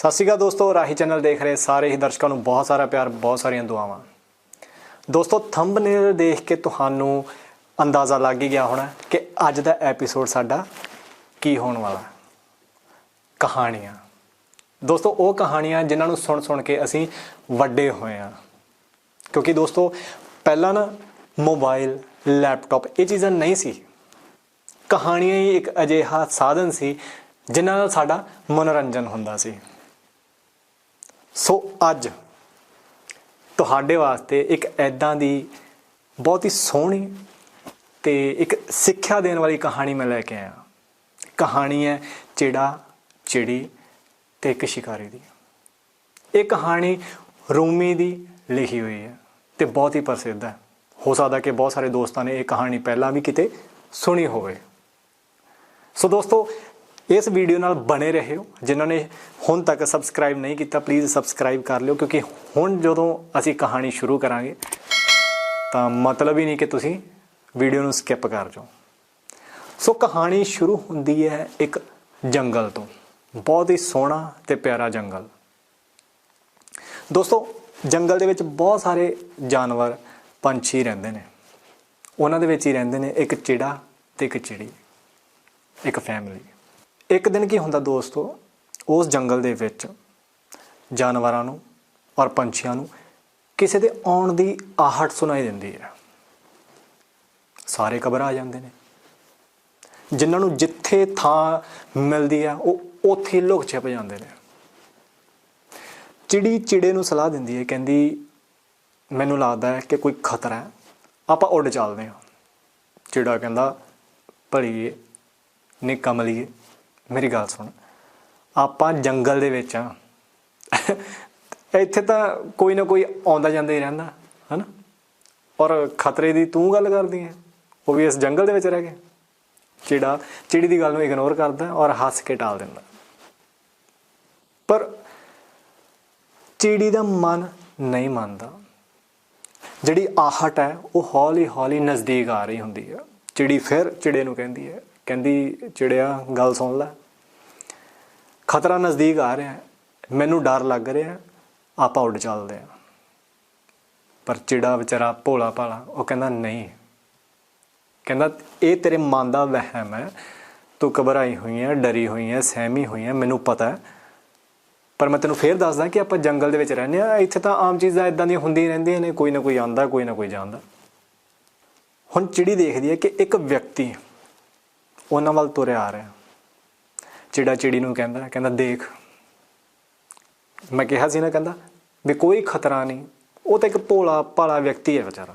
ਸਤਿ ਸ਼੍ਰੀ ਅਕਾਲ ਦੋਸਤੋ, ਰਾਹੀ ਚੈਨਲ ਦੇਖ ਰਹੇ ਸਾਰੇ ਹੀ ਦਰਸ਼ਕਾਂ ਨੂੰ ਬਹੁਤ ਸਾਰਾ ਪਿਆਰ, ਬਹੁਤ ਸਾਰੀਆਂ ਦੁਆਵਾਂ। ਦੋਸਤੋ ਥੰਬਨੇਲ ਦੇਖ ਕੇ ਤੁਹਾਨੂੰ ਅੰਦਾਜ਼ਾ ਲੱਗ ਹੀ ਗਿਆ ਹੋਣਾ ਕਿ ਅੱਜ ਦਾ ਐਪੀਸੋਡ ਸਾਡਾ ਕੀ ਹੋਣ ਵਾਲਾ ਕਹਾਣੀਆਂ। ਦੋਸਤੋ, ਉਹ ਕਹਾਣੀਆਂ ਜਿਨ੍ਹਾਂ ਨੂੰ ਸੁਣ ਸੁਣ ਕੇ ਅਸੀਂ ਵੱਡੇ ਹੋਏ ਆ ਕਿਉਂਕਿ ਦੋਸਤੋ, ਪਹਿਲਾਂ ਨਾ ਮੋਬਾਈਲ ਲੈਪਟਾਪ ਇਹ ਚੀਜ਼ਾਂ ਨਹੀਂ ਸੀ। ਕਹਾਣੀਆਂ ਹੀ ਇੱਕ ਅਜਿਹਾ ਸਾਧਨ ਸੀ ਜਿਨ੍ਹਾਂ ਨਾਲ ਸਾਡਾ ਮਨੋਰੰਜਨ ਹੁੰਦਾ ਸੀ। ਸੋ ਅੱਜ ਤੁਹਾਡੇ ਵਾਸਤੇ ਇੱਕ ਐਦਾਂ ਦੀ ਬਹੁਤ ਹੀ ਸੋਹਣੀ ਤੇ ਇੱਕ ਸਿੱਖਿਆ ਦੇਣ ਵਾਲੀ ਕਹਾਣੀ ਮੈਂ ਲੈ ਕੇ ਆਇਆ। ਕਹਾਣੀ ਹੈ ਚਿੜਾ ਚਿੜੀ ਤੇ ਇੱਕ ਸ਼ਿਕਾਰੀ ਦੀ। ਇਹ ਕਹਾਣੀ ਰੂਮੀ ਦੀ ਲਿਖੀ ਹੋਈ ਹੈ ਤੇ ਬਹੁਤ ਹੀ ਪ੍ਰਸਿੱਧ ਹੈ। ਹੋ ਸਕਦਾ ਕਿ ਬਹੁਤ ਸਾਰੇ ਦੋਸਤਾਂ ਨੇ ਇਹ ਕਹਾਣੀ ਪਹਿਲਾਂ ਵੀ ਕਿਤੇ ਸੁਣੀ ਹੋਵੇ। ਸੋ ਦੋਸਤੋ, ਇਸ ਵੀਡੀਓ ਨਾਲ ਬਣੇ ਰਹਿਓ, ਜਿਨ੍ਹਾਂ ਨੇ ਹੁਣ ਤੱਕ ਸਬਸਕ੍ਰਾਈਬ ਨਹੀਂ ਕੀਤਾ ਪਲੀਜ਼ ਸਬਸਕ੍ਰਾਈਬ ਕਰ ਲਿਓ, ਕਿਉਂਕਿ ਹੁਣ ਜਦੋਂ ਅਸੀਂ ਕਹਾਣੀ ਸ਼ੁਰੂ ਕਰਾਂਗੇ, ਤਾਂ ਮਤਲਬ ਹੀ ਨਹੀਂ ਕਿ ਤੁਸੀਂ ਵੀਡੀਓ ਨੂੰ ਸਕਿਪ ਕਰ ਜਾਓ। ਸੋ ਕਹਾਣੀ ਸ਼ੁਰੂ ਹੁੰਦੀ ਹੈ ਇੱਕ ਜੰਗਲ ਤੋਂ। ਬਹੁਤ ਹੀ ਸੋਹਣਾ ਤੇ ਪਿਆਰਾ ਜੰਗਲ। ਦੋਸਤੋ, ਜੰਗਲ ਦੇ ਵਿੱਚ ਬਹੁਤ ਸਾਰੇ ਜਾਨਵਰ, ਪੰਛੀ ਰਹਿੰਦੇ ਨੇ। ਉਹਨਾਂ ਦੇ ਵਿੱਚ ਹੀ ਰਹਿੰਦੇ ਨੇ ਇੱਕ ਚਿੜਾ ਤੇ ਇੱਕ ਚਿੜੀ, ਇੱਕ ਫੈਮਿਲੀ ਇੱਕ ਦਿਨ ਕੀ ਹੁੰਦਾ ਦੋਸਤੋ ਉਸ ਜੰਗਲ ਦੇ ਵਿੱਚ ਜਾਨਵਰਾਂ ਨੂੰ ਔਰ ਪੰਛੀਆਂ ਨੂੰ ਕਿਸੇ ਦੇ ਆਉਣ ਦੀ ਆਹਟ ਸੁਣਾਈ ਦਿੰਦੀ ਹੈ। ਸਾਰੇ ਘਬਰਾ ਜਾਂਦੇ ਨੇ। ਜਿਨ੍ਹਾਂ ਨੂੰ ਜਿੱਥੇ ਥਾਂ ਮਿਲਦੀ ਆ ਉਹ ਉੱਥੇ ਲੁਕ ਛਿਪ ਜਾਂਦੇ ਨੇ। ਚਿੜੀ ਚਿੜੇ ਨੂੰ ਸਲਾਹ ਦਿੰਦੀ ਹੈ, ਕਹਿੰਦੀ, ਮੈਨੂੰ ਲੱਗਦਾ ਹੈ ਕਿ ਕੋਈ ਖਤਰਾ ਹੈ। ਆਪਾਂ ਉੱਡ ਚੱਲਦੇ ਹਾਂ। ਚਿੜਾ ਕਹਿੰਦਾ, ਭਲੀਏ ਨੀ ਕਮਲੀਏ ਮੇਰੀ ਗੱਲ ਸੁਣ। ਆਪਾਂ ਜੰਗਲ ਦੇ ਵਿੱਚ ਆ ਇੱਥੇ ਤਾਂ ਕੋਈ ਨਾ ਕੋਈ ਆਉਂਦਾ ਜਾਂਦਾ ਹੀ ਰਹਿੰਦਾ, ਹਨਾ? ਔਰ ਖਤਰੇ ਦੀ ਤੂੰ ਗੱਲ ਕਰਦੀ ਹੈ, ਉਹ ਵੀ ਇਸ ਜੰਗਲ ਦੇ ਵਿੱਚ ਰਹਿ ਕੇ। ਚਿੜਾ, ਚਿੜੀ ਦੀ ਗੱਲ ਨੂੰ ਇਗਨੋਰ ਕਰਦਾ ਔਰ ਹੱਸ ਕੇ ਟਾਲ ਦਿੰਦਾ। ਪਰ ਚਿੜੀ ਦਾ ਮਨ ਨਹੀਂ ਮੰਨਦਾ। ਜਿਹੜੀ ਆਹਟ ਹੈ, ਉਹ ਹੌਲੀ ਹੌਲੀ ਨਜ਼ਦੀਕ ਆ ਰਹੀ ਹੁੰਦੀ ਹੈ। ਚਿੜੀ ਫਿਰ ਚਿੜੇ ਨੂੰ ਕਹਿੰਦੀ ਹੈ, ਕਹਿੰਦੀ, ਚਿੜਿਆ, ਗੱਲ ਸੁਣ ਲੈ। ਖਤਰਾ ਨਜ਼ਦੀਕ ਆ ਰਿਹਾ ਹੈ। ਮੈਨੂੰ ਡਰ ਲੱਗ ਰਿਹਾ ਆਪਾਂ ਉੱਡ ਚੱਲਦੇ ਹਾਂ। ਪਰ ਚਿੜਾ ਵਿਚਾਰਾ ਭੋਲਾ ਭਾਲਾ, ਉਹ ਕਹਿੰਦਾ ਨਹੀਂ। ਕਹਿੰਦਾ, ਇਹ ਤੇਰੇ ਮਨ ਦਾ ਵਹਿਮ ਹੈ। ਤੂੰ ਘਬਰਾਈ ਹੋਈ ਹੈ, ਡਰੀ ਹੋਈ ਹੈ, ਸਹਿਮੀ ਹੋਈ ਹੈ, ਮੈਨੂੰ ਪਤਾ ਪਰ ਮੈਂ ਤੈਨੂੰ ਫੇਰ ਦੱਸਦਾ ਕਿ ਆਪਾਂ ਜੰਗਲ ਦੇ ਵਿੱਚ ਰਹਿੰਦੇ ਆ ਇੱਥੇ ਤਾਂ ਆਮ ਚੀਜ਼ਾਂ ਇਦਾਂ ਦੀਆਂ ਹੁੰਦੀਆਂ ਰਹਿੰਦੀਆਂ ਨੇ। ਕੋਈ ਨਾ ਕੋਈ ਆਂਦਾ ਕੋਈ ਨਾ ਕੋਈ ਜਾਂਦਾ। ਹੁਣ ਚਿੜੀ ਦੇਖਦੀ ਹੈ ਕਿ ਇੱਕ ਵਿਅਕਤੀ ਉਹਨਾਂ ਵੱਲ ਤੁਰਿਆ ਆ ਰਿਹਾ। ਚਿੜਾ ਚਿੜੀ ਨੂੰ ਕਹਿੰਦਾ ਕਹਿੰਦਾ ਦੇਖ। ਮੈਂ ਕਿਹਾ ਸੀ ਨਾ, ਕਹਿੰਦਾ ਵੀ ਕੋਈ ਖਤਰਾ ਨਹੀਂ, ਉਹ ਤਾਂ ਇੱਕ ਭੋਲਾ ਭਾਲਾ ਵਿਅਕਤੀ ਹੈ ਵਿਚਾਰਾ।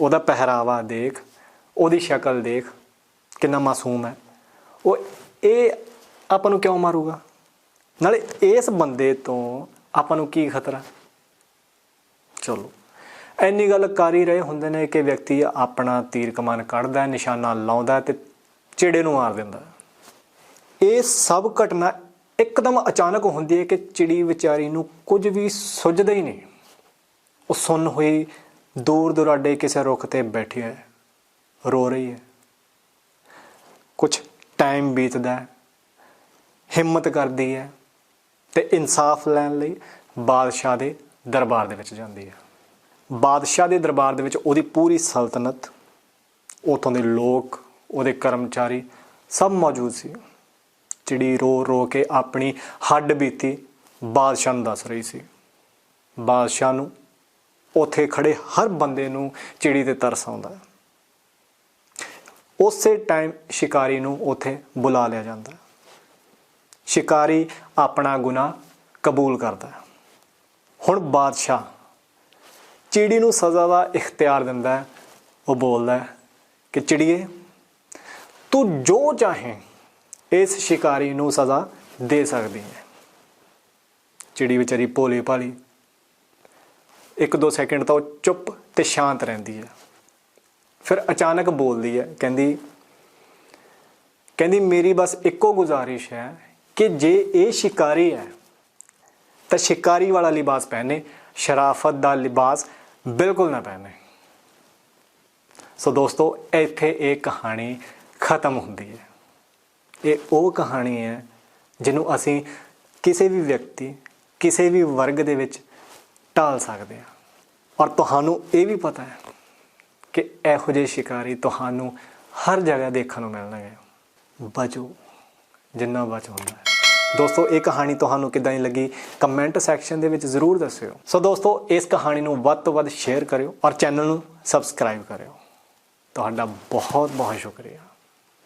ਉਹਦਾ ਪਹਿਰਾਵਾ ਦੇਖ, ਉਹਦੀ ਸ਼ਕਲ ਦੇਖ, ਕਿੰਨਾ ਮਾਸੂਮ ਹੈ। ਉਹ ਇਹ ਆਪਾਂ ਨੂੰ ਕਿਉਂ ਮਾਰੂਗਾ? ਨਾਲੇ ਇਸ ਬੰਦੇ ਤੋਂ ਆਪਾਂ ਨੂੰ ਕੀ ਖਤਰਾ? ਚਲੋ ਐਨੀ ਗੱਲ ਕਰ ਹੀ ਰਹੇ ਹੁੰਦੇ ਨੇ ਕਿ ਵਿਅਕਤੀ ਆਪਣਾ ਤੀਰ ਕਮਾਨ ਕੱਢਦਾ, ਨਿਸ਼ਾਨਾ ਲਾਉਂਦਾ ਹੈ ਤੇ ਚਿੜੇ ਨੂੰ ਮਾਰ ਦਿੰਦਾ। ਇਹ ਸਭ ਘਟਨਾ ਇੱਕਦਮ ਅਚਾਨਕ ਹੁੰਦੀ ਹੈ ਕਿ ਚਿੜੀ ਵਿਚਾਰੀ ਨੂੰ ਕੁਝ ਵੀ ਸੁੱਝਦਾ ਹੀ ਨਹੀਂ। ਉਹ ਸੁੰਨ ਹੋਈ ਦੂਰ ਦੁਰਾਡੇ ਕਿਸੇ ਰੁੱਖ ਤੇ ਬੈਠੀ ਹੈ, ਰੋ ਰਹੀ ਹੈ। ਕੁਝ ਟਾਈਮ ਬੀਤਦਾ ਹੈ, ਹਿੰਮਤ ਕਰਦੀ ਹੈ ਤੇ ਇਨਸਾਫ ਲੈਣ ਲਈ ਬਾਦਸ਼ਾਹ ਦੇ ਦਰਬਾਰ ਦੇ ਵਿੱਚ ਜਾਂਦੀ ਹੈ। ਬਾਦਸ਼ਾਹ ਦੇ ਦਰਬਾਰ ਦੇ ਵਿੱਚ ਉਹਦੀ ਪੂਰੀ ਸਲਤਨਤ, ਉਥੋਂ ਦੇ ਲੋਕ, ਉਹਦੇ ਕਰਮਚਾਰੀ ਸਭ ਮੌਜੂਦ ਸੀ। ਚਿੜੀ ਰੋ ਰੋ ਕੇ ਆਪਣੀ ਹੱਡ ਬੀਤੀ ਬਾਦਸ਼ਾਹ ਨੂੰ ਦੱਸ ਰਹੀ ਸੀ। ਬਾਦਸ਼ਾਹ ਨੂੰ ਉੱਥੇ ਖੜੇ ਹਰ ਬੰਦੇ ਨੂੰ ਚਿੜੀ ਤੇ ਤਰਸ ਆਉਂਦਾ ਉਸੇ ਟਾਈਮ ਸ਼ਿਕਾਰੀ ਨੂੰ ਉੱਥੇ ਬੁਲਾ ਲਿਆ ਜਾਂਦਾ ਸ਼ਿਕਾਰੀ ਆਪਣਾ ਗੁਨਾਹ ਕਬੂਲ ਕਰਦਾ ਹੁਣ ਬਾਦਸ਼ਾਹ ਚਿੜੀ ਨੂੰ ਸਜ਼ਾ ਦਾ ਇਖਤਿਆਰ ਦਿੰਦਾ ਉਹ ਬੋਲਦਾ ਕਿ ਚਿੜੀਏ, ਤੂੰ ਜੋ ਚਾਹੇ ਇਸ ਸ਼ਿਕਾਰੀ ਨੂੰ ਸਜ਼ਾ ਦੇ ਸਕਦੀ ਹੈ। ਚਿੜੀ ਵਿਚਾਰੀ ਭੋਲੀ ਭਾਲੀ, ਇੱਕ ਦੋ ਸੈਕਿੰਡ ਤਾਂ ਉਹ ਚੁੱਪ ਤੇ ਸ਼ਾਂਤ ਰਹਿੰਦੀ ਹੈ। ਫਿਰ ਅਚਾਨਕ ਬੋਲਦੀ ਹੈ, ਕਹਿੰਦੀ ਕਹਿੰਦੀ, ਮੇਰੀ ਬਸ ਇੱਕੋ ਗੁਜ਼ਾਰਿਸ਼ ਹੈ ਕਿ ਜੇ ਇਹ ਸ਼ਿਕਾਰੀ ਹੈ, ਤਾਂ ਸ਼ਿਕਾਰੀ ਵਾਲਾ ਲਿਬਾਸ ਪਹਿਨੇ, ਸ਼ਰਾਫਤ ਦਾ ਲਿਬਾਸ ਬਿਲਕੁਲ ਨਾ ਪਹਿਨੇ। ਸੋ ਦੋਸਤੋ, ਇੱਥੇ ਇਹ ਕਹਾਣੀ ਖਤਮ ਹੁੰਦੀ ਹੈ। ਇਹ ਉਹ ਕਹਾਣੀ ਹੈ ਜਿਹਨੂੰ ਅਸੀਂ ਕਿਸੇ ਵੀ ਵਿਅਕਤੀ, ਕਿਸੇ ਵੀ ਵਰਗ ਦੇ ਵਿੱਚ ਢਾਲ ਸਕਦੇ ਹਾਂ। ਔਰ ਤੁਹਾਨੂੰ ਇਹ ਵੀ ਪਤਾ ਹੈ ਕਿ ਇਹੋ ਜਿਹੇ ਸ਼ਿਕਾਰੀ ਤੁਹਾਨੂੰ ਹਰ ਜਗ੍ਹਾ ਦੇਖਣ ਨੂੰ ਮਿਲਣਗੇ। ਬਚੋ, ਜਿੰਨਾ ਬਚ ਹੁੰਦਾ ਹੈ। ਦੋਸਤੋ, ਇਹ ਕਹਾਣੀ ਤੁਹਾਨੂੰ ਕਿਦਾਂ ਦੀ ਲੱਗੀ? ਕਮੈਂਟ ਸੈਕਸ਼ਨ ਦੇ ਵਿੱਚ ਜ਼ਰੂਰ ਦੱਸਿਓ। ਸੋ ਦੋਸਤੋ, ਇਸ ਕਹਾਣੀ ਨੂੰ ਵੱਧ ਤੋਂ ਵੱਧ ਸ਼ੇਅਰ ਕਰਿਓ ਔਰ ਚੈਨਲ ਨੂੰ ਸਬਸਕ੍ਰਾਈਬ ਕਰਿਓ। ਤੁਹਾਡਾ ਬਹੁਤ ਬਹੁਤ ਸ਼ੁਕਰੀਆ।